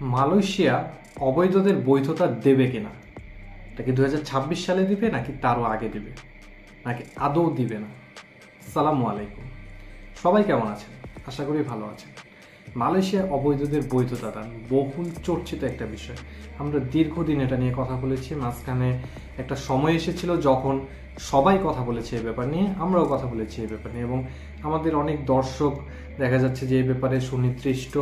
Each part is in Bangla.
মালয়েশিয়া অবৈধদের বৈধতা দেবে কিনা? এটা কি দু সালে দিবে নাকি তারও আগে দিবে? নাকি আদৌ দিবে না? সালামু আলাইকুম। সবাই কেমন আছেন? আশা করি ভালো আছেন। মালয়েশিয়া অবৈধদের বৈধতা দান বহুল চর্চিত একটা বিষয়। আমরা দীর্ঘদিন এটা নিয়ে কথা বলেছি, মাঝখানে একটা সময় এসেছিল যখন সবাই কথা বলেছে এই ব্যাপার নিয়ে, আমরাও কথা বলেছি এই ব্যাপার নিয়ে এবং আমাদের অনেক দর্শক দেখা যাচ্ছে যে এই ব্যাপারে সুনির্দিষ্ট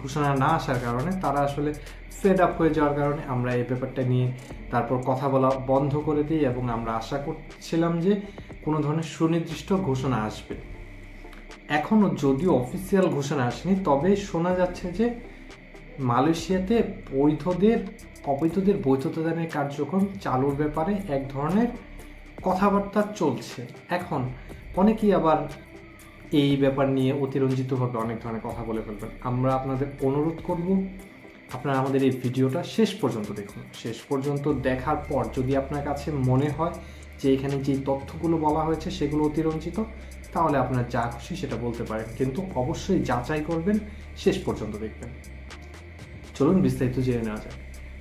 ঘোষণা না আসার কারণে তারা আসলে ফেড আপ হয়ে যাওয়ার কারণে আমরা এই ব্যাপারটা নিয়ে তারপর কথা বলা বন্ধ করে দিই এবং আমরা আশা করছিলাম যে কোনো ধরনের সুনির্দিষ্ট ঘোষণা আসবে। এখনও যদিও অফিসিয়াল ঘোষণা আসেনি, তবে শোনা যাচ্ছে যে মালয়েশিয়াতে বৈধদের, অবৈধদের বৈধতা দানের কার্যক্রম চালুর ব্যাপারে এক ধরনের কথাবার্তা চলছে। এখন অনেকেই আবার এই ব্যাপার নিয়ে অতিরঞ্জিতভাবে অনেক ধরনের কথা বলে ফেলবেন। আমরা আপনাদের অনুরোধ করব, আপনারা আমাদের এই ভিডিওটা শেষ পর্যন্ত দেখুন। শেষ পর্যন্ত দেখার পর যদি আপনার কাছে মনে হয় যে এখানে যে তথ্যগুলো বলা হয়েছে সেগুলো অতিরঞ্জিত তাহলে আপনার যা খুশি সেটা বলতে পারেন। কিন্তু অবশ্যই যাচাই করবেন, শেষ পর্যন্ত দেখবেন। চলুন বিস্তারিত জেনে নেওয়া যাক।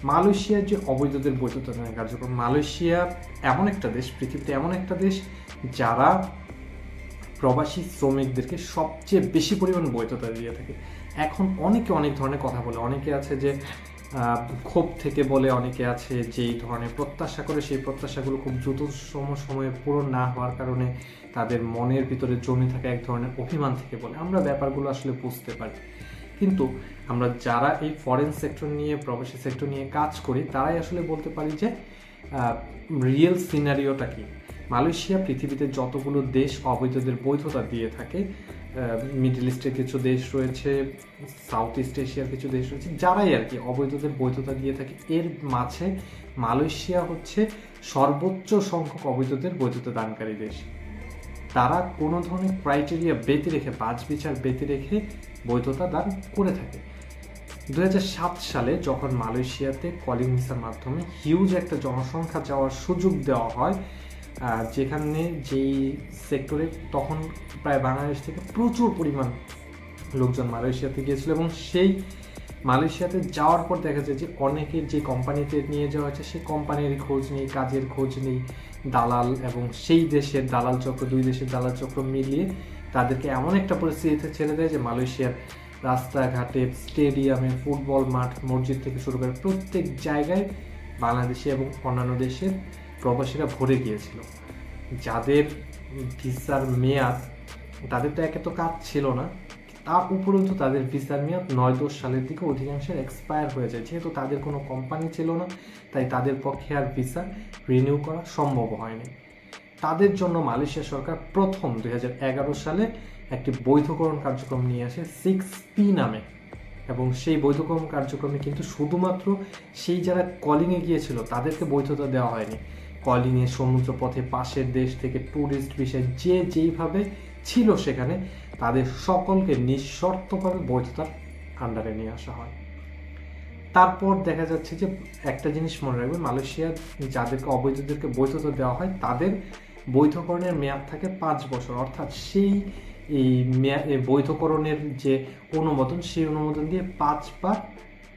মালয়েশিয়ার যে অবৈধদের বৈধতা কার্যক্রম, মালয়েশিয়া এমন একটা দেশ, পৃথিবীতে এমন একটা দেশ যারা প্রবাসী শ্রমিকদেরকে সবচেয়ে বেশি পরিমাণ বৈধতা দিয়ে থাকে। এখন অনেকে অনেক ধরনের কথা বলে। অনেকে আছে যে ক্ষোভ থেকে বলে অনেকে আছে যে এই ধরনের প্রত্যাশা করে, সেই প্রত্যাশাগুলো খুব দ্রুত সম, সময়ে পূরণ না হওয়ার কারণে তাদের মনের ভিতরে জমে থাকা এক ধরনের অভিমান থেকে বলে। আমরা ব্যাপারগুলো আসলে বুঝতে পারি। কিন্তু আমরা যারা এই ফরেন সেক্টর নিয়ে, প্রবাসী সেক্টর নিয়ে কাজ করি, তারাই আসলে বলতে পারি যে রিয়েল সিনারিওটা কি? মালয়েশিয়া পৃথিবীতে যতগুলো দেশ অবৈধদের বৈধতা দিয়ে থাকে মিডল ইস্টের কিছু দেশ রয়েছে সাউথ ইস্ট এশিয়ার কিছু দেশ রয়েছে, যারাই আর কি অবৈধদের বৈধতা দিয়ে থাকে। এর মাঝে মালয়েশিয়া হচ্ছে সর্বোচ্চ সংখ্যক অবৈধদের বৈধতা দানকারী দেশ। তারা কোনো ধরনের ক্রাইটেরিয়া বেঁধে রেখে, বাজ বিচার বেঁধে রেখে বৈধতা দান করে থাকে। দু হাজার সাত সালে যখন মালয়েশিয়াতে কলিং ভিসার মাধ্যমে হিউজ একটা জনসংখ্যা যাওয়ার সুযোগ দেওয়া হয় আহ, যেখানে যেই সেক্টরে তখন প্রায় বাংলাদেশ থেকে প্রচুর পরিমাণ লোকজন মালয়েশিয়াতে গিয়েছিল এবং সেই মালয়েশিয়াতে যাওয়ার পর দেখা যায় যে অনেকের যে কোম্পানিতে নিয়ে যাওয়া হয়েছে সেই কোম্পানির খোঁজ নেই কাজের খোঁজ নেই। দালাল এবং সেই দেশের দালাল চক্র দুই দেশের দালাল চক্র মিলিয়ে তাদেরকে এমন একটা পরিস্থিতিতে ছেড়ে দেয় যে মালয়েশিয়ার রাস্তাঘাটে স্টেডিয়ামে ফুটবল মাঠ মসজিদ থেকে শুরু করে প্রত্যেক জায়গায় বাংলাদেশে এবং অন্যান্য দেশের প্রবাসীরা ভরে গিয়েছিল। যাদের ভিসার মেয়াদ, তাদের তো একে তো কাজ ছিল না। তার উপরন্তু তাদের ভিসার মেয়াদ নয় দশ সালের দিকে অধিকাংশের এক্সপায়ার হয়ে যায়। যেহেতু তাদের কোনো কোম্পানি ছিল না, তাই তাদের পক্ষে আর ভিসা রিনিউ করা সম্ভব হয়নি। তাদের জন্য মালয়েশিয়া সরকার প্রথম দুই হাজার এগারো সালে একটি বৈধকরণ কার্যক্রম নিয়ে আসে সিক্স পি নামে। এবং সেই বৈধকরণ কার্যক্রমে কিন্তু শুধুমাত্র সেই যারা কলিংয়ে গিয়েছিল, তাদেরকে বৈধতা দেওয়া হয়নি। কলিংয়ে সমুদ্রপথে পাশের দেশ থেকে ট্যুরিস্ট বিষয়ে যে যেইভাবে ছিল সেখানে তাদের সকলকে নিঃশর্তভাবে বৈধতার আন্ডারে নিয়ে আসা হয়। তারপর দেখা যাচ্ছে যে একটা জিনিস মনে রাখবে মালয়েশিয়া যাদেরকে অবৈধদেরকে বৈধতা দেওয়া হয়, তাদের বৈধকরণের মেয়াদ থাকে পাঁচ বছর। অর্থাৎ সেই এই মেয়া- এই বৈধকরণের যে অনুমোদন, সেই অনুমোদন দিয়ে পাঁচবার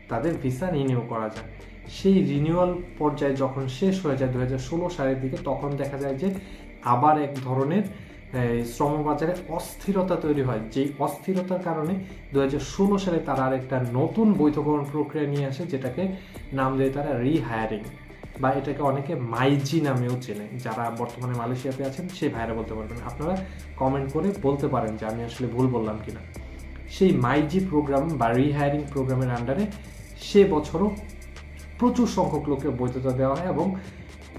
তাদের ভিসা রিনিউ করা যায়। সেই রিনিউয়াল পর্যায়ে যখন শেষ হয়ে যায় দু হাজার ষোলো সালের দিকে, তখন দেখা যায় যে আবার এক ধরনের শ্রমবাজারে অস্থিরতা তৈরি হয়। যেই অস্থিরতার কারণে দু ষোলো সালে তারা আরেকটা নতুন বৈধকরণ প্রক্রিয়া নিয়ে আসে, যেটাকে নাম দেয় তারা রিহায়ারিং বা এটাকে অনেকে মাইজি নামেও চেনে। যারা বর্তমানে মালয়েশিয়াতে আছেন, সেই ভাইরা বলতে পারবেন। আপনারা কমেন্ট করে বলতে পারেন যে আমি আসলে ভুল বললাম কিনা। সেই মাইজি প্রোগ্রাম বা রিহায়ারিং প্রোগ্রামের আন্ডারে সে বছরও প্রচুর সংখ্যক লোককে বৈধতা দেওয়া হয় এবং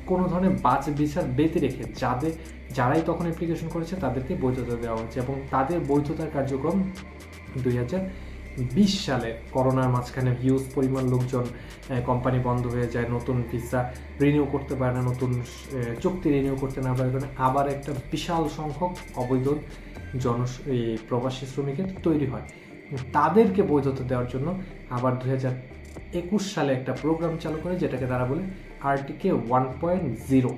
কোনো ধরনের বাজ বিচার বেঁধে রেখে যাদের, যারাই তখন অ্যাপ্লিকেশন করেছে তাদেরকে বৈধতা দেওয়া হচ্ছে এবং তাদের বৈধতার কার্যক্রম দুই হাজার বিশ সালে করোনার মাঝখানে হিউজ পরিমাণ লোকজন কোম্পানি বন্ধ হয়ে যায়, নতুন ভিসা রিনিউ করতে পারে না, নতুন চুক্তি রিনিউ করতে না পারে কারণে আবার একটা বিশাল সংখ্যক অবৈধ জন প্রবাসী শ্রমিকের তৈরি হয়। তাদেরকে বৈধতা দেওয়ার জন্য আবার দুই হাজার একুশ সালে একটা প্রোগ্রাম চালু করে যেটাকে তারা বলে আরটিকে ওয়ান পয়েন্ট জিরো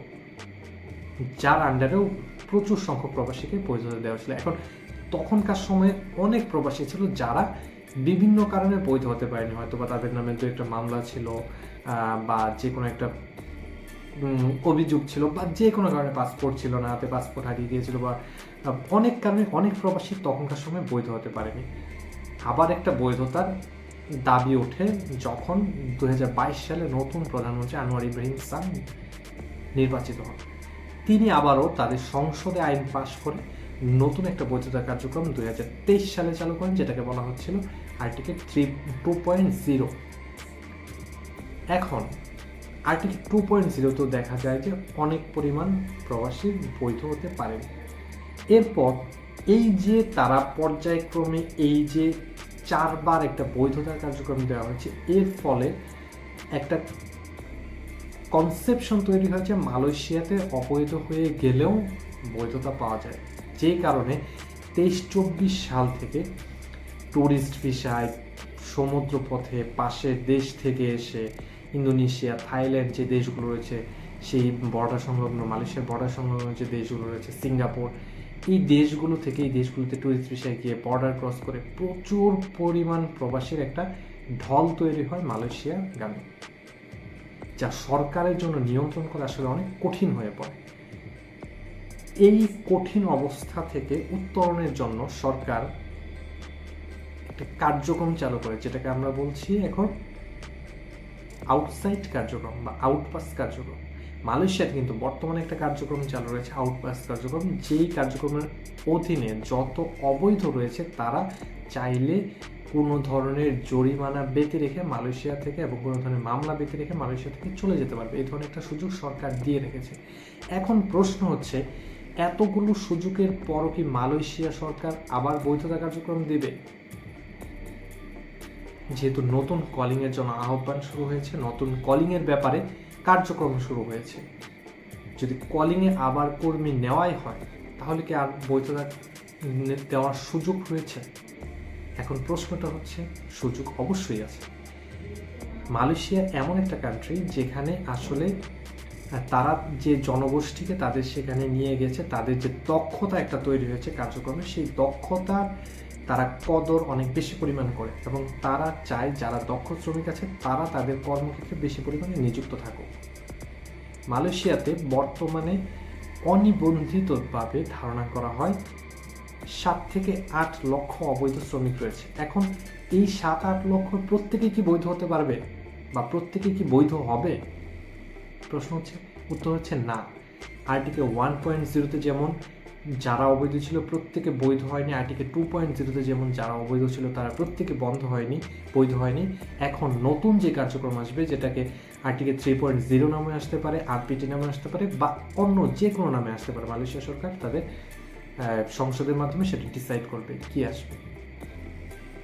যার আন্ডারেও প্রচুর সংখ্যক প্রবাসীকে বৈধতা দেওয়া ছিল এখন তখনকার সময়ে অনেক প্রবাসী ছিল যারা বিভিন্ন কারণে বৈধ হতে পারেনি। হয়তো বা তাদের নামে দু একটা মামলা ছিল বা যে কোনো একটা অভিযোগ ছিল, বা যে কোনো কারণে পাসপোর্ট ছিল না, হাতে পাসপোর্ট হারিয়ে গিয়েছিল, বা অনেক কারণে অনেক প্রবাসী তখনকার সময় বৈধ হতে পারেনি। আবার একটা বৈধতার দাবি ওঠে যখন দু হাজার বাইশ সালে নতুন প্রধানমন্ত্রী আনোয়ার ইব্রাহিম সান নির্বাচিত হন। তিনি আবারও তাদের সংসদে আইন পাশ করে নতুন একটা বৈধতা কার্যক্রম দুই সালে চালু করেন, যেটাকে বলা হচ্ছিল article three two point zero. এখন আর্টিকেল টু পয়েন্ট জিরোতেও দেখা যায় যে অনেক পরিমাণ প্রবাসী বৈধ হতে পারেন। এরপর এই যে তারা পর্যায়ক্রমে এই যে চারবার একটা বৈধতার কার্যক্রম দেওয়া হয়েছে। এর ফলে একটা কনসেপশন তৈরি হয়েছে, মালয়েশিয়াতে অবৈধ হয়ে গেলেও বৈধতা পাওয়া যায়। যে কারণে তেইশ চব্বিশ সাল থেকে ট্যুরিস্ট ভিসায় সমুদ্রপথে পাশের দেশ থেকে এসে ইন্দোনেশিয়া, থাইল্যান্ড যে দেশগুলো রয়েছে, সেই বর্ডার সংলগ্ন, মালয়েশিয়ার বর্ডার সংলগ্ন যে দেশগুলো রয়েছে, সিঙ্গাপুর এই দেশগুলো থেকে, এই দেশগুলোতে ট্যুরিস্ট ভিসায় গিয়ে বর্ডার ক্রস করে প্রচুর পরিমাণ প্রবাসীর একটা ঢল তৈরি হয় মালয়েশিয়া গ্রামে, যা সরকারের জন্য নিয়ন্ত্রণ করা আসলে অনেক কঠিন হয়ে পড়ে। এই কঠিন অবস্থা থেকে উত্তরণের জন্য সরকার একটা কার্যক্রম চালু করে, যেটাকে আমরা বলছি এখন আউটসাইড কার্যক্রম বা আউটপাস কার্যক্রম। মালয়েশিয়াতে কিন্তু বর্তমানে একটা কার্যক্রম চালু রয়েছে আউটপাস কার্যক্রম। যেই কার্যক্রমের অধীনে যত অবৈধ রয়েছে, তারা চাইলে কোনো ধরনের জরিমানা বেঁধে রেখে মালয়েশিয়া থেকে এবং কোনো ধরনের মামলা বেঁধে রেখে মালয়েশিয়া থেকে চলে যেতে পারবে। এই ধরনের একটা সুযোগ সরকার দিয়ে রেখেছে। এখন প্রশ্ন হচ্ছে, এতগুলো সুযোগের পরও কি মালয়েশিয়া সরকার আবার বৈধতা কার্যক্রম দেবে? যেহেতু নতুন কলিংয়ের জন্য আহ্বান শুরু হয়েছে, নতুন কলিংয়ের ব্যাপারে কার্যক্রম শুরু হয়েছে। যদি কলিংয়ে আবার কর্মী নেওয়াই হয়, তাহলে কি আর বৈধতা দেওয়ার সুযোগ রয়েছে? এখন প্রশ্নটা হচ্ছে, সুযোগ অবশ্যই আছে। মালয়েশিয়া এমন একটা কান্ট্রি যেখানে আসলে তারা যে জনগোষ্ঠীকে তাদের সেখানে নিয়ে গেছে, তাদের যে দক্ষতা একটা তৈরি হয়েছে কার্যক্রমে, সেই দক্ষতার তারা কদর অনেক বেশি পরিমাণ করে এবং তারা চায় যারা দক্ষ শ্রমিক আছে, তারা তাদের কর্মক্ষেত্রে বেশি পরিমাণে নিযুক্ত থাকুক। মালয়েশিয়াতে বর্তমানে অনিবন্ধিতভাবে ধারণা করা হয়, সাত থেকে আট লক্ষ অবৈধ শ্রমিক রয়েছে। এখন এই সাত আট লক্ষ প্রত্যেকে কি বৈধ হতে পারবে বা প্রত্যেকে কি বৈধ হবে? প্রশ্ন হচ্ছে, উত্তর হচ্ছে না। আর্টিকেল ওয়ান পয়েন্ট জিরোতে যেমন যারা অবৈধ ছিল, প্রত্যেকে বৈধ হয়নি। আর্টিকেল টু পয়েন্ট জিরোতে যেমন যারা অবৈধ ছিল, তারা প্রত্যেকে বন্ধ হয়নি, বৈধ হয়নি। এখন নতুন যে কার্যক্রম আসবে, যেটাকে আর্টিকেল থ্রি পয়েন্ট জিরো নামে আসতে পারে আরপিটি নামে আসতে পারে, বা অন্য যে কোনো নামে আসতে পারে, মালয়েশিয়া সরকার তাদের সংসদের মাধ্যমে সেটা ডিসাইড করবে কি আসবে।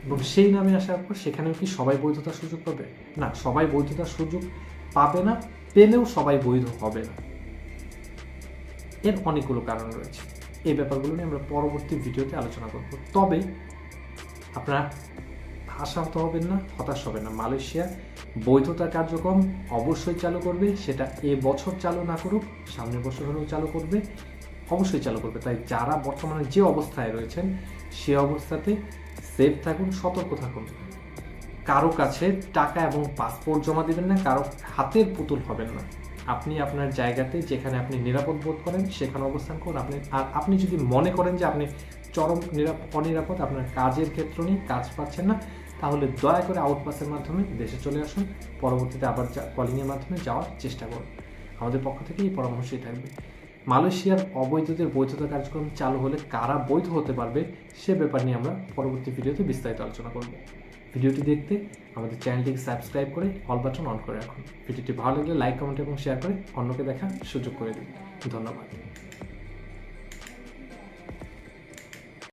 এবং সেই নামে আসার পর সেখানেও কি সবাই বৈধতার সুযোগ পাবে? না, সবাই বৈধতার সুযোগ পাবে না, পেলেও সবাই বৈধ হবে না। এর অনেকগুলো কারণ রয়েছে। এই ব্যাপারগুলো নিয়ে আমরা পরবর্তী ভিডিওতে আলোচনা করব। তবে আপনারা আশাহত হবেন না, হতাশ হবেন না। মালয়েশিয়া বৈধতা কার্যক্রম অবশ্যই চালু করবে, সেটা এ বছর চালু না করুক সামনের বছর হলেও চালু করবে, অবশ্যই চালু করবে। তাই যারা বর্তমানে যে অবস্থায় রয়েছেন, সে অবস্থাতে সেফ থাকুন, সতর্ক থাকুন। কারও কাছে টাকা এবং পাসপোর্ট জমা দেবেন না, কারও হাতের পুতুল হবেন না। আপনি আপনার জায়গাতে যেখানে আপনি নিরাপদ বোধ করেন, সেখানে অবস্থান করুন। আপনি, আর আপনি যদি মনে করেন যে আপনি চরম নিরাপ- অনিরাপদ, আপনার কাজের ক্ষেত্র নেই কাজ পাচ্ছেন না, তাহলে দয়া করে আউটপাসের মাধ্যমে দেশে চলে আসুন। পরবর্তীতে আবার কলিংয়ের মাধ্যমে যাওয়ার চেষ্টা করুন। আমাদের পক্ষ থেকে এই পরামর্শই থাকবে। মালয়েশিয়ার অবৈধদের বৈধতা কার্যক্রম চালু হলে কারা বৈধ হতে পারবে, সে ব্যাপার নিয়ে আমরা পরবর্তী ভিডিওতে বিস্তারিত আলোচনা করব। ভিডিওটি দেখতে আমাদের চ্যানেলটিকে সাবস্ক্রাইব করে অল বাটন অন করে রাখুন। ভিডিওটি ভালো লাগলে লাইক, কমেন্ট এবং শেয়ার করে অন্যকে দেখার সুযোগ করে দিন। ধন্যবাদ।